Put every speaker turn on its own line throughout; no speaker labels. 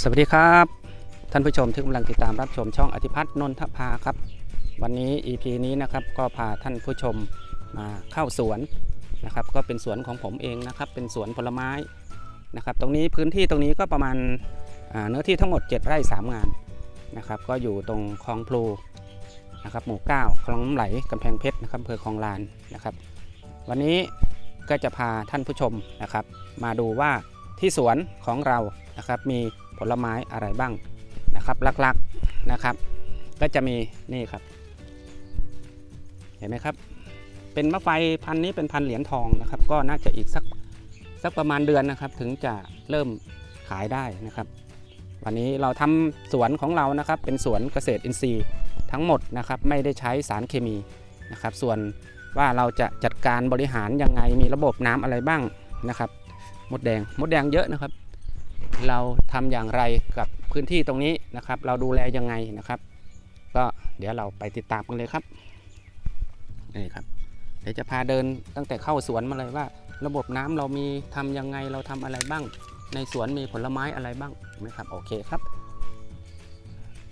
สวัสดีครับ ท่านผู้ชมที่กำลังติดตามรับชมช่องอธิพัฒน์นนทภาครับ วันนี้ EP นี้นะครับก็พาท่านผู้ชมมาเข้าสวนนะครับ ก็เป็นสวนของผมเองนะครับ เป็นสวนผลไม้นะครับ ตรงนี้พื้นที่ตรงนี้ก็ประมาณาเนื้อที่ทั้งหมด 7 ไร่3งานนะครับ ก็อยู่ตรงคลองพลูนะครับ หมู่ 9 คลองน้ำไหลกำแพงเพชรนะครับอำเภอคลองลานนะครับ วันนี้ก็จะพาท่านผู้ชมนะครับ มาดูว่าที่สวนของเรานะครับมี ผลไม้อะไรบ้างนะครับลักๆนะครับ ก็จะมีนี่ครับ เห็นไหมครับ เป็นมะไฟพันนี้เป็นพันเหรียญทองนะครับ ก็น่าจะอีกสักสักประมาณเดือนนะครับ ถึงจะเริ่มขายได้นะครับ วันนี้เราทำสวนของเรานะครับ เป็นสวนเกษตรอินทรีย์ทั้งหมดนะครับ ไม่ได้ใช้สารเคมีนะครับ ส่วนว่าเราจะจัดการบริหารยังไงมีระบบน้ำอะไรบ้างนะครับ มดแดงมดแดงเยอะนะครับ เราทำอย่างไรกับพื้นที่ตรงนี้นะครับ เราดูแลยังไงนะครับ ก็เดี๋ยวเราไปติดตามกันเลยครับนี่ครับ เดี๋ยวจะพาเดินตั้งแต่เข้าสวนมาเลยว่า ระบบน้ำเรามีทำยังไงเราทำอะไรบ้าง ในสวนมีผลไม้อะไรบ้างนะครับโอเคครับ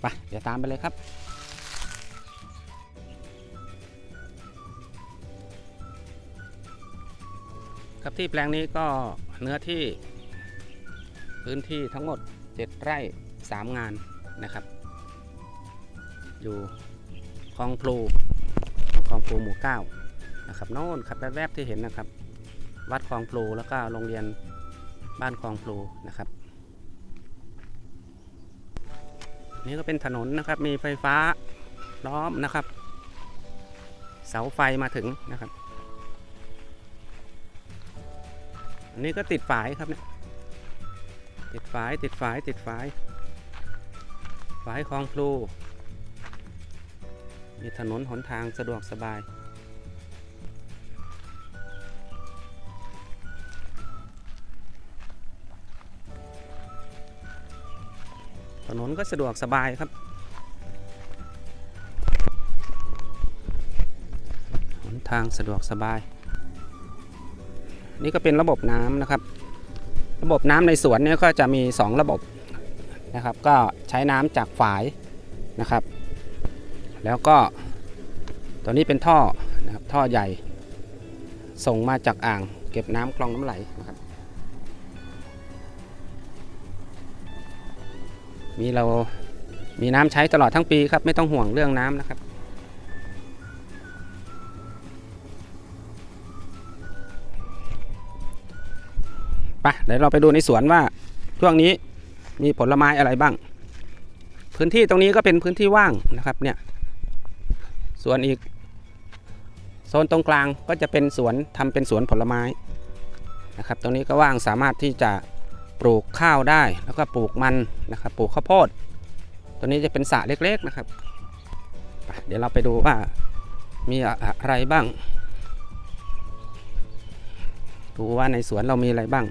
ไปเดี๋ยวตามไปเลยครับครับที่แปลงนี้ก็เนื้อที่ พื้นที่ทั้งหมด 7 ไร่ 3 งานนะครับ อยู่คลองพลูคลองพลูหมู่9นะครับโน่นครับแวบๆที่เห็นนะครับ วัดคลองพลูแล้วก็โรงเรียนบ้านคลองพลูนะครับ นี่ก็เป็นถนนนะครับมีไฟฟ้าล้อมนะครับ เสาไฟมาถึงนะครับอันนี้ก็ติดฝายครับเนี่ย ติดฝายติดฝายติดฝายฝายคลองพลูมีถนนหนทางสะดวกสบาย ถนนก็สะดวกสบายครับหนทางสะดวกสบาย นี่ก็เป็นระบบน้ำนะครับ ระบบน้ำในสวนเนี่ยก็จะมี 2 ระบบนะครับ ก็ใช้น้ำจากฝายนะครับ แล้วก็ตัวนี้เป็นท่อนะครับท่อใหญ่ ส่งมาจากอ่าง เก็บน้ำคลองน้ำไหลนะครับ มีเรามีน้ำใช้ตลอดทั้งปีครับ ไม่ต้องห่วงเรื่องน้ำนะครับ ไปเดี๋ยวเราไปดูในสวนว่าช่วงนี้มีผลไม้อะไรบ้าง พื้นที่ตรงนี้ก็เป็นพื้นที่ว่างนะครับเนี่ยส่วนอีกโซนตรงกลางก็จะเป็นสวนทำเป็นสวนผลไม้นะครับ ตรงนี้ก็ว่างสามารถที่จะปลูกข้าวได้แล้วก็ปลูกมันนะครับ ปลูกข้าวโพดตัวนี้จะเป็นสระเล็กๆนะครับไปเดี๋ยวเราไปดูว่ามีอะไรบ้าง ดูว่าในสวนเรามีอะไรบ้าง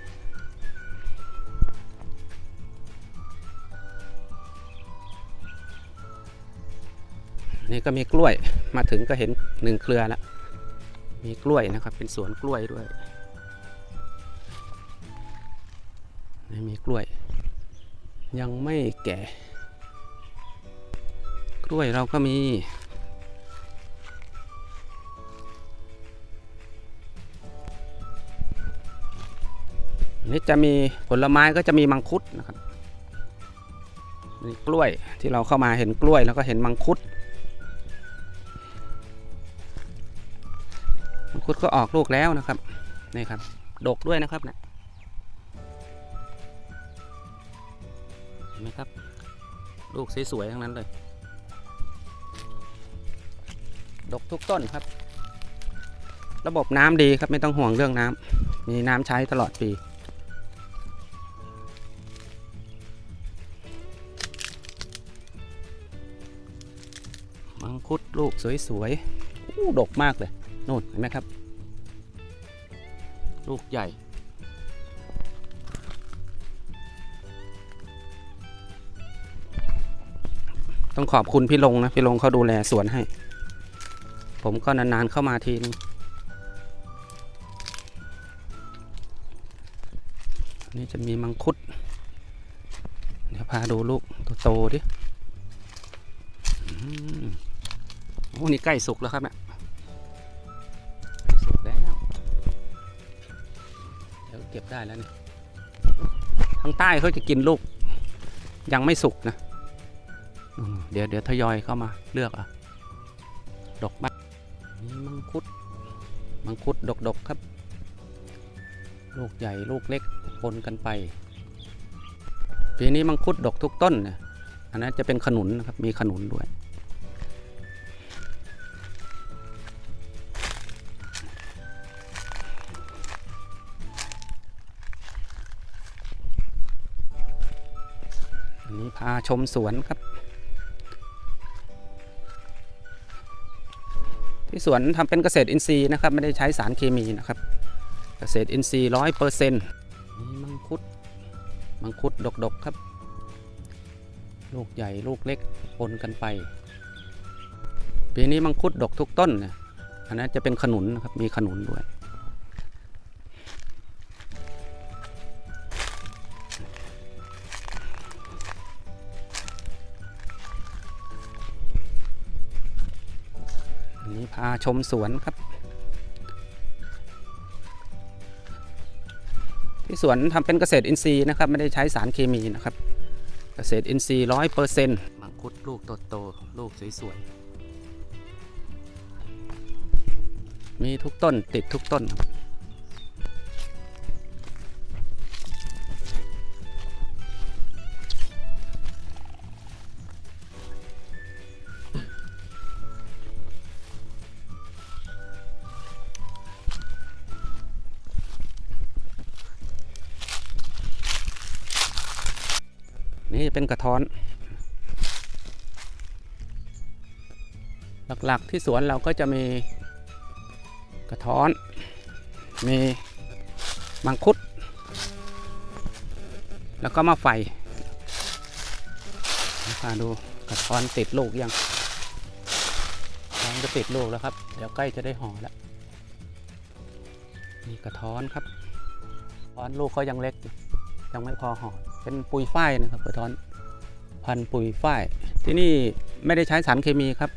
ก็มีกล้วยมาถึงก็เห็นหนึ่งเครือแล้วมีกล้วยนะครับ เป็นสวนกล้วยด้วยนี่มีกล้วย ยังไม่แก่ กล้วยเราก็มีนนี้จะมีผลไม้ก็จะมีมังคุดนะครับนี่กล้วยที่เราเข้ามาเห็นกล้วยแล้วก็เห็นมังคุด มังคุดก็ออกลูกแล้วนะครับนี่ครับ ดกด้วยนะครับเนะเห็นไหมครับ ลูกสวยๆทั้งนั้นเลย ดกทุกต้นครับ ระบบน้ำดีครับไม่ต้องห่วงเรื่องน้ำมีน้ำใช้ตลอดปีมังคุดลูกสวยๆอู้ดกมากเลย นู่นเห็นไหมครับ ลูกใหญ่ ต้องขอบคุณพี่ลงนะ พี่ลงเขาดูแลสวนให้ ผมก็นานๆเข้ามาทีนึงนี่จะมีมังคุด เดี๋ยวพาพาดูลูกโตๆดิอืมโอ้นี่ใกล้สุกแล้วครับเนี่ย เก็บได้แล้วนี่ทางใต้เขาจะกินลูก ยังไม่สุกนะเดี๋ยวเดี๋ยวทยอยเข้ามาเลือกอะดอกไม้นี่มังคุด มังคุดดกๆครับ ลูกใหญ่ลูกเล็กปนกันไป ปีนี้มังคุดดกทุกต้นนะอันนั้นจะเป็นขนุนนะครับ มีขนุนด้วยาชมสวนครับ ที่สวนทำเป็นเกษตรอินทรีย์นะครับ ไม่ได้ใช้สารเคมีนะครับ เกษตรอินทรีย์ร้อยเปอร์เซ็นต์นี่มังคุด มังคุดดกๆครับ ลูกใหญ่ลูกเล็กปนกันไป ปีนี้มังคุดดกทุกต้นนะอันนั้นจะเป็นขนุนนะครับ มีขนุนด้วย พาชมสวนครับ ที่สวนทำเป็นเกษตรอินทรีย์นะครับ ไม่ได้ใช้สารเคมีนะครับ เกษตรอินทรีย์ร้อยเปอร์เซ็นต์มังคุดลูกโตๆลูกสวยๆมีทุกต้นติดทุกต้นครับ กระท้อน หลักๆที่สวนเราก็จะมีกระท้อน มีมังคุด แล้วก็มะไฟมาดูกระท้อนติดลูกยังกำลังจะติดลูกแล้วครับ เดี๋ยวใกล้จะได้ห่อแล้วนี่กระท้อนครับท้อนลูกเขายังเล็กอยู่ยังไม่พอห่อเป็นปุยฝ้ายนะครับกระท้อน พันธุ์ปุยฝ้าย ที่นี่ไม่ได้ใช้สารเคมีครับ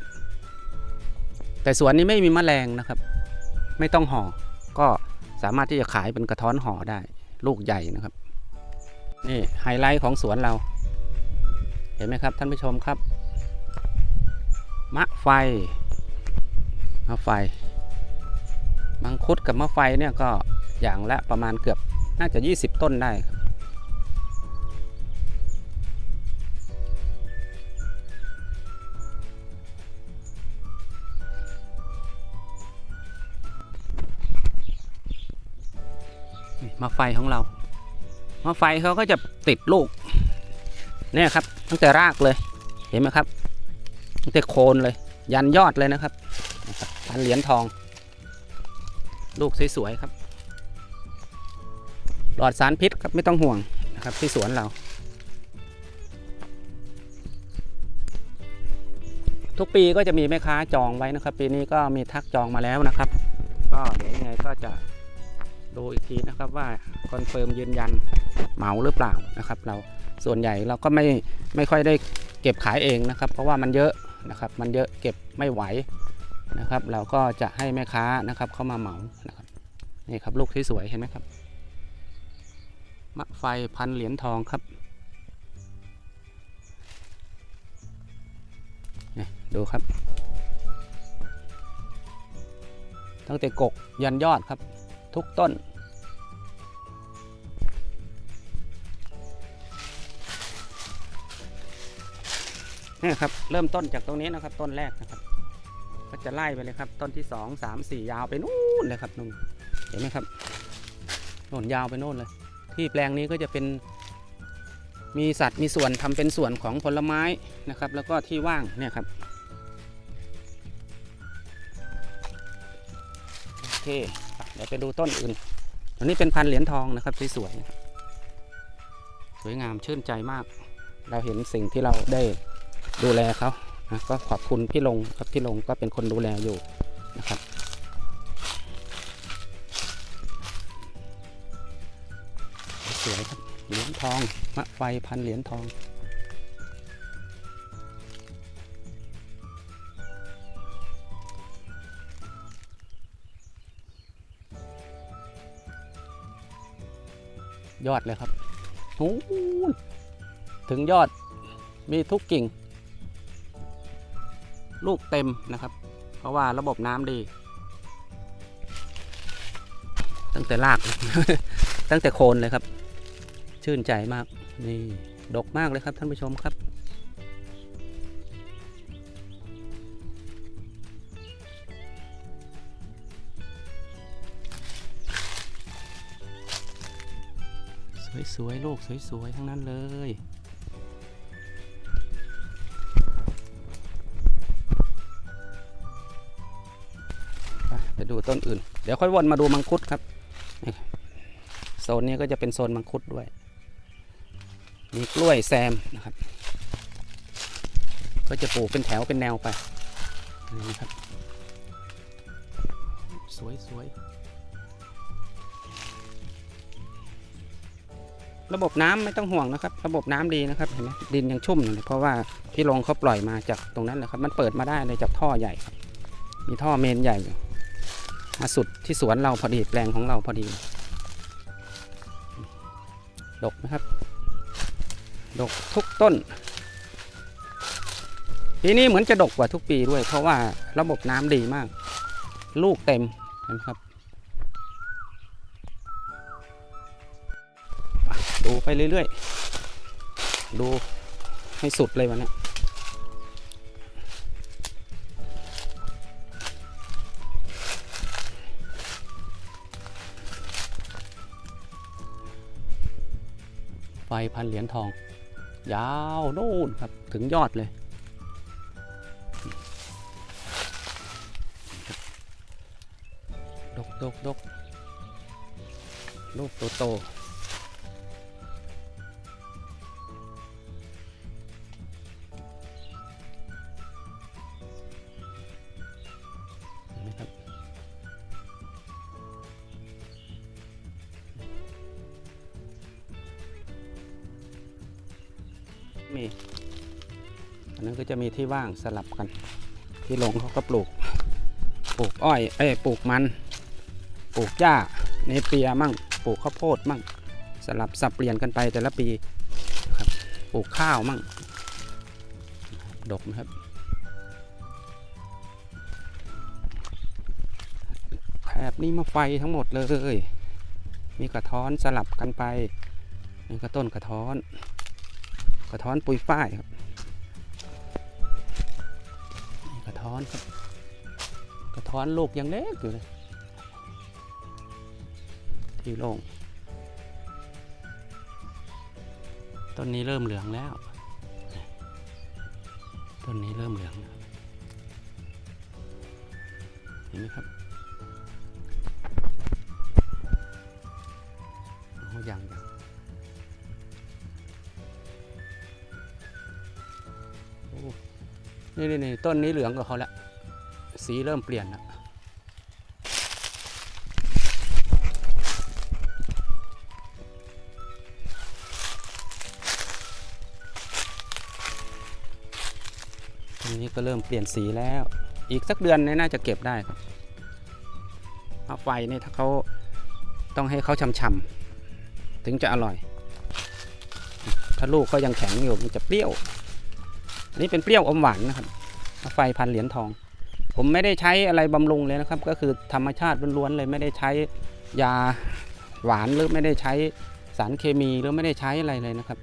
แต่สวนนี้ไม่มีแมลงนะครับ ไม่ต้องห่อก็สามารถที่จะขายเป็นกระท้อนห่อได้ ลูกใหญ่นะครับ นี่ไฮไลท์ของสวนเรา เห็นไหมครับท่านผู้ชมครับ มะไฟ มะไฟ มังคุดกับมะไฟเนี่ยก็อย่างละประมาณเกือบน่าจะ 20 ต้นได้ครับ ไฟของเรามาไฟเขาก็จะติดลูกเนี่ยครับ ตั้งแต่รากเลยเห็นไหมครับ ตั้งแต่โคนเลย ยันยอดเลยนะครับนะครับพันเหรียญทอง ลูกสวยๆครับ หลอดสารพิษครับไม่ต้องห่วงนะครับที่สวนเรา ทุกปีก็จะมีแม่ค้าจองไว้นะครับ ปีนี้ก็มีทักจองมาแล้วนะครับ ก็เดี๋ยวยังไงก็จะ ดูอีกทีนะครับว่าคอนเฟิร์มยืนยันเหมาหรือเปล่านะครับ เราส่วนใหญ่เราก็ไม่ไม่ค่อยได้เก็บขายเองนะครับ เพราะว่ามันเยอะนะครับ มันเยอะเก็บไม่ไหวนะครับ เราก็จะให้แม่ค้านะครับเข้ามาเหมานะครับนี่ครับลูกที่สวยเห็นไหมครับมะไฟพันเหรียญทองครับนี่ดูครับ ตั้งแต่กกยันยอดครับ ทุกต้น นี่ครับ เริ่มต้นจากตรงนี้นะครับ ต้นแรกนะครับ ก็จะไล่ไปเลยครับ ต้นที่สองสามสี่ยาวไปนู่นเลยครับนู่นเห็นไหมครับโน่นยาวไปโน่นเลย ที่แปลงนี้ก็จะเป็นมีสัตว์มีส่วนทำเป็นส่วนของผลไม้นะครับ แล้วก็ที่ว่างเนี่ยครับโอเค ยวไปดูต้นอื่นอันนี้เป็นพันเหรียญทองนะครับสวยๆสวยงามชื่นใจมาก เราเห็นสิ่งที่เราได้ดูแลเขานะก็ขอบคุณพี่ลงครับพี่ลงก็เป็นคนดูแลอยู่นะครับ สวยครับเหรียญทองมะไฟพันเหรียญทอง ยอดเลยครับนู้นถึงยอดมีทุกกิ่ง ลูกเต็มนะครับ เพราะว่าระบบน้ำดี ตั้งแต่ราก ตั้งแต่โคนเลยครับ ชื่นใจมาก นี่ ดกมากเลยครับท่านผู้ชมครับ สวยๆโลกสวยๆทั้งนั้นเลยไปดูต้นอื่น เดี๋ยวค่อยวนมาดูมังคุดครับโซนนี้ก็จะเป็นโซนมังคุดด้วย มีกล้วยแซมนะครับ ก็จะปลูกเป็นแถวเป็นแนวไปนี่ครับ สวยส ระบบน้ำไม่ต้องห่วงนะครับ ระบบน้ำดีนะครับเห็นไหมดินยังชุ่มอยู่เพราะว่าพี่ลงเขาปล่อยมาจากตรงนั้นแหละครับ มันเปิดมาได้เลยจากท่อใหญ่ครับ มีท่อเมนใหญ่มาสุดที่สวนเราพอดีแปลงของเราพอดี ดกนะครับ ดกทุกต้น ปีนี้เหมือนจะดกกว่าทุกปีด้วย เพราะว่าระบบน้ำดีมาก ลูกเต็มเห็นไหมครับ ไปเรื่อยๆ ดูให้สุดเลยวันนี้ไฟพันเหรียญทอง ยาวโน่นครับ ถึงยอดเลย ดกดกดกลูกโตโต จะมีที่ว่างสลับกัน ที่ลงเขาก็ปลูก ปลูกอ้อยเอ้ปลูกมัน ปลูกหญ้าเนเปียมั่ง ปลูกข้าวโพดมั่ง สลับสับเปลี่ยนกันไปแต่ละปีนะครับปลูกข้าวมั่ง ดกนะครับแถบนี้มาไฟทั้งหมดเลย มีกระท้อนสลับกันไปนี่ก็ต้นกระท้อน กระท้อนปุยฝ้ายครับ ท้อนครับ กระท้อนลูกยังเล็กอยู่เลยที่โล่งต้นนี้เริ่มเหลืองแล้ว ต้นนี้เริ่มเหลือง เห็นไหมครับโอ้ยัง นี่นี่นี่ต้นนี้เหลืองกับเขาแล้ว สีเริ่มเปลี่ยนแล้วต้นนี้ก็เริ่มเปลี่ยนสีแล้ว อีกสักเดือนนี่ยน่าจะเก็บได้ครับเอาไฟเนี่ยถ้าเขาต้องให้เขาช่ำๆถึงจะอร่อย ถ้าลูกเขายังแข็งอยู่มันจะเปรี้ยว นนี้เป็นเปรี้ยวอมหวานนะครับไฟพันเหรียญทอง ผมไม่ได้ใช้อะไรบำรุงเลยนะครับ ก็คือธรรมชาติล้วนๆเลยไม่ได้ใช้ยาหวานหรือไม่ได้ใช้สารเคมีหรือไม่ได้ใช้อะไรเลยนะครับ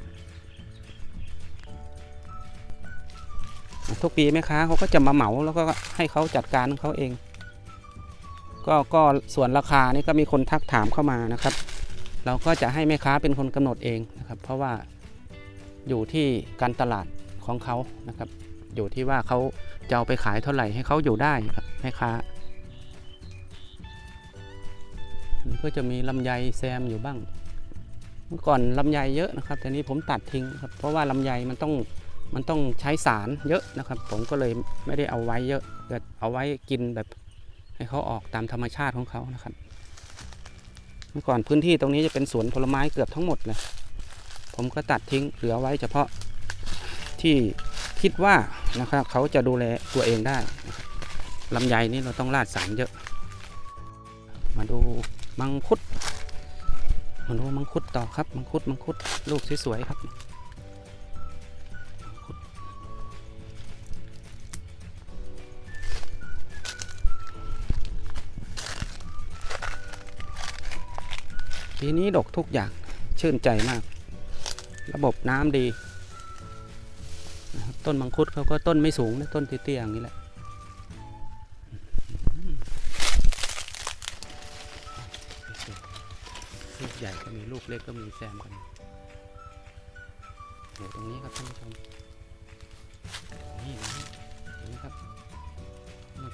ทุกปีแม่ค้าเขาก็จะมาเหมาแล้วก็ให้เขาจัดการของเขาเอง ก็ก็ส่วนราคานี่ก็มีคนทักถามเข้ามานะครับ เราก็จะให้แม่ค้าเป็นคนกำหนดเองนะครับ เพราะว่าอยู่ที่การตลาด ของเขานะครับ อยู่ที่ว่าเขาจะเอาไปขายเท่าไหร่ให้เขาอยู่ได้ครับแม่ค้าอันนี้ก็จะมีลำไยแซมอยู่บ้าง เมื่อก่อนลำไยเยอะนะครับแต่นี้ผมตัดทิ้งครับเพราะว่าลำไยมันต้องมันต้องใช้สารเยอะนะครับ ผมก็เลยไม่ได้เอาไว้เยอะเกิดเอาไว้กินแบบให้เขาออกตามธรรมชาติของเขานะครับ เมื่อก่อนพื้นที่ตรงนี้จะเป็นสวนผลไม้เกือบทั้งหมดเลยผมก็ตัดทิ้งเหลือไว้เฉพาะ ที่คิดว่านะครับเขาจะดูแลตัวเองได้ลำไยนี่เราต้องราดสารเยอะ มาดูมังคุดมาดูมังคุดต่อครับ มังคุดมังคุดลูกสวยๆครับปีนี้ดกทุกอย่างชื่นใจมาก ระบบน้ำดี ต้นมังคุดเขาก็ต้นไม่สูงนะต้นเตี้ยๆอย่างนี้แหละลูกใหญ่ก็มีลูกเล็กก็มีแซมกันอยู่ตรงนี้ครับท่านผู้ชมนี่นะนไหมครับ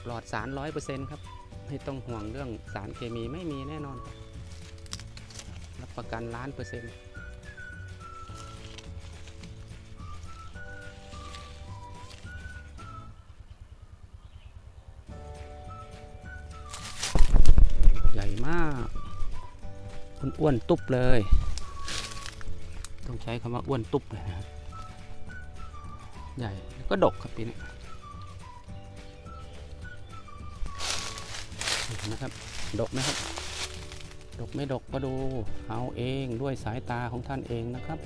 ปลอดสารร้อยเปอร์เซ็นต์ครับไม่ต้องห่วงเรื่องสารเคมีไม่มีแน่นอน รับประกันล้านเปอร์เซ็นต์ อ้วนตุ๊บเลย ต้องใช้คำว่าอ้วนตุ๊บเลยนะครับใหญ่แล้วก็ดกครับปีนี้นะครับ ดกไหมครับ ดกไม่ดกก็ดูเอาเองด้วยสายตาของท่านเองนะครับ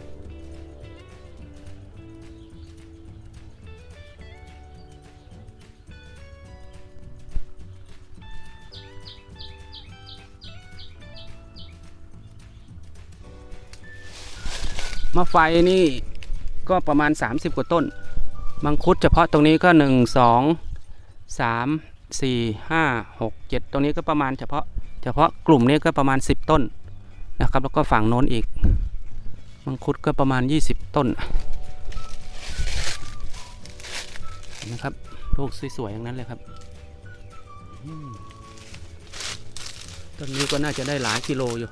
มะไฟนี่ก็ประมาณ 30 กว่าต้น มังคุดเฉพาะตรงนี้ก็ 1 2 3 4 5 6 7 ตรงนี้ก็ประมาณเฉพาะเฉพาะกลุ่มนี้ก็ประมาณ 10 ต้นนะครับ แล้วก็ฝั่งโน้นอีก มังคุดก็ประมาณ 20 ต้นนะครับลูกสวยๆอย่างนั้นเลยครับต้นนี้ก็น่าจะได้หลายกิโลอยู่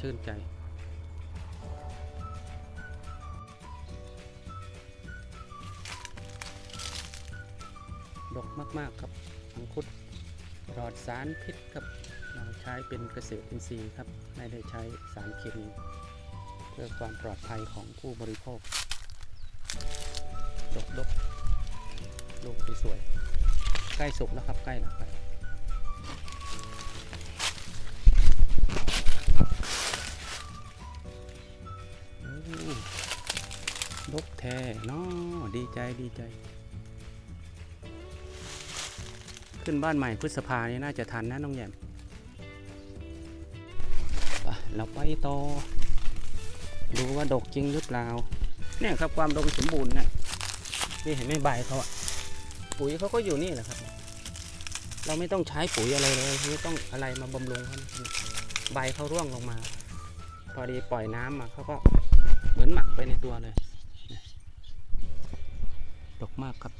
ชื่นใจ ดกมาก ๆ ครับมังคุดปลอดสารพิษครับเราใช้เป็นเกษตรอินทรีย์ครับ ไม่ได้ใช้สารเคมีเพื่อความปลอดภัยของผู้บริโภค ดกดกลูกสวยๆใกล้สุกแล้วครับ ใกล้แล้ว ท้เนาะดีใจดีใจ ขึ้นบ้านใหม่พฤษภานี่น่าจะทันนะน้องแยมเราไปต่อดูว่าดกจริงหรือเปล่า เนี่ยครับความดกสมบูรณ์นะนี่เห็นไหมใบเขาอะปุ๋ยเขาก็อยู่นี่แหละครับ เราไม่ต้องใช้ปุ๋ยอะไรเลยไม่ต้องอะไรมาบำรุงเขาใบเขาร่วงลงมา พอดีปล่อยน้ำมาเขาก็เหมือนหมักไปในตัวเลย ดอกมากครับ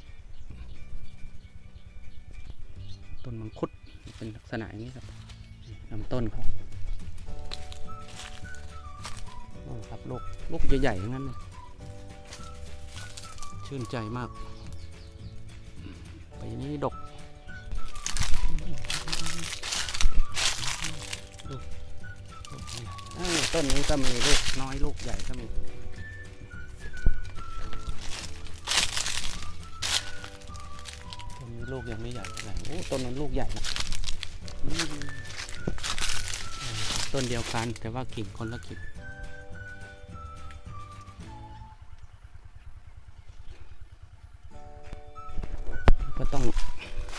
ต้นมังคุดเป็นลักษณะอย่างนี้ครับลำต้นเขาโอ้ครับลูกลูกใหญ่ๆทั้งนั้นเลยชื่นใจมาก ไปนี้ดกลูกต้นนี้ก็มีลูกน้อยลูกใหญ่ก็มี ยังไม่ใหญ่เท่าไหร่โอ้ต้นนั้นลูกใหญ่นะต้นเดียวกันแต่ว่ากิ่งคนละกิ่งก็ต้อง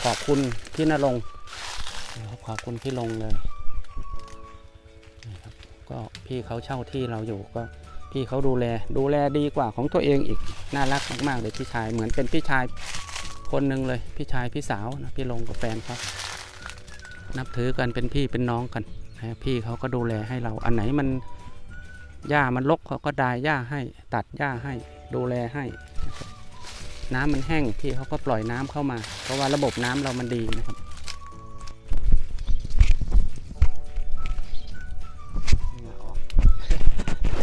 ขอบคุณพี่นรงค์นะครับขอบคุณพี่ลงเลยก็พี่เขาเช่าที่เราอยู่ก็พี่เขาดูแล ดูแลดีกว่าของตัวเองอีก น่ารักมากๆเลยพี่ชายเหมือนเป็นพี่ชาย คนหนึ่งเลย พี่ชายพี่สาวนะพี่ลงกับแฟนเขานับถือกันเป็นพี่เป็นน้องกันพี่เขาก็ดูแลให้เราอันไหนมันหญ้ามันรกเขาก็ดายหญ้าให้ตัดหญ้าให้ดูแลให้ น้ำมันแห้งพี่เขาก็ปล่อยน้ำเข้ามา เพราะว่าระบบน้ำเรามันดีนะครับ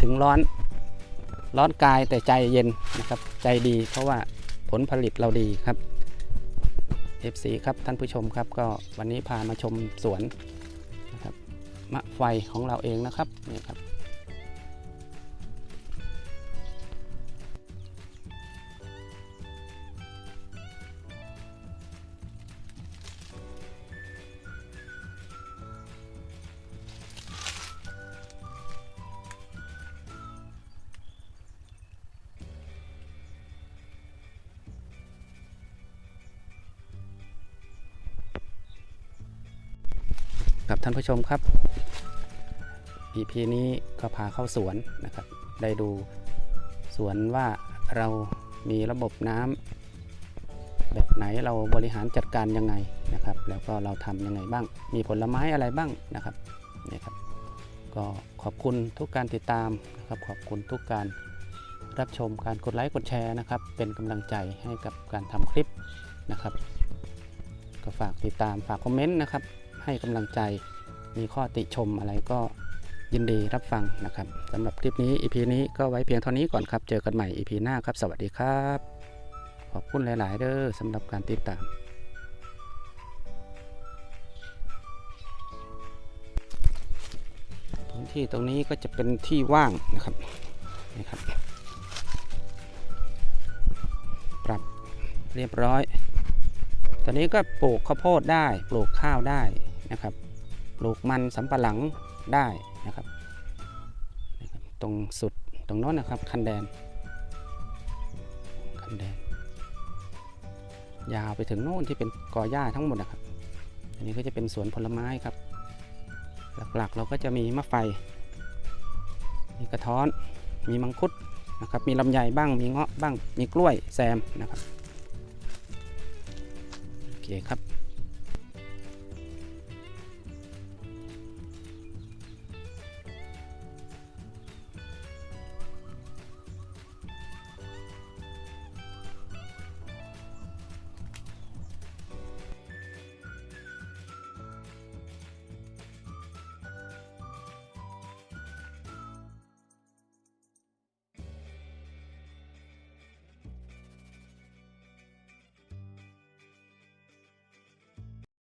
ถึงร้อนร้อนกายแต่ใจเย็นนะครับ ใจดีเพราะว่าผลผลิตเราดีครับ FC ครับท่านผู้ชมครับก็วันนี้พามาชมสวนนะครับมะไฟของเราเองนะครับนี่ครับ กับท่านผู้ชมครับ EP นี้ก็พาเข้าสวนนะครับ ได้ดูสวนว่าเรามีระบบน้ำแบบไหนเราบริหารจัดการยังไงนะครับ แล้วก็เราทำยังไงบ้าง มีผลไม้อะไรบ้างนะครับนี่ครับ ก็ขอบคุณทุกการติดตามนะครับ ขอบคุณทุกการรับชมการกดไลค์กดแชร์นะครับ เป็นกำลังใจให้กับการทำคลิปนะครับ ก็ฝากติดตามฝากคอมเมนต์นะครับ ให้กำลังใจ มีข้อติชมอะไรก็ยินดีรับฟังนะครับสำหรับคลิปนี้ EP นี้ก็ไว้เพียงเท่านี้ก่อนครับ เจอกันใหม่ EP หน้าครับ สวัสดีครับ ขอบคุณหลาย ๆ เด้อสำหรับการติดตามพื้นที่ตรงนี้ก็จะเป็นที่ว่างนะครับนี่ครับ ปรับเรียบร้อย ตอนนี้ก็ปลูกข้าวโพดได้ ปลูกข้าวได้ นะครับปลูกมันสำปะหลังได้นะครับ ตรงสุดตรงโน้นนะครับ คันแดน คันแดน ยาวไปถึงโน่นที่เป็นกอหญ้าทั้งหมดนะครับ อันนี้ก็จะเป็นสวนผลไม้ครับ หลักๆเราก็จะมีมะไฟ มีกระท้อน มีมังคุดนะครับ มีลำไยบ้าง มีเงาะบ้าง มีกล้วยแซมนะครับ โอเคครับ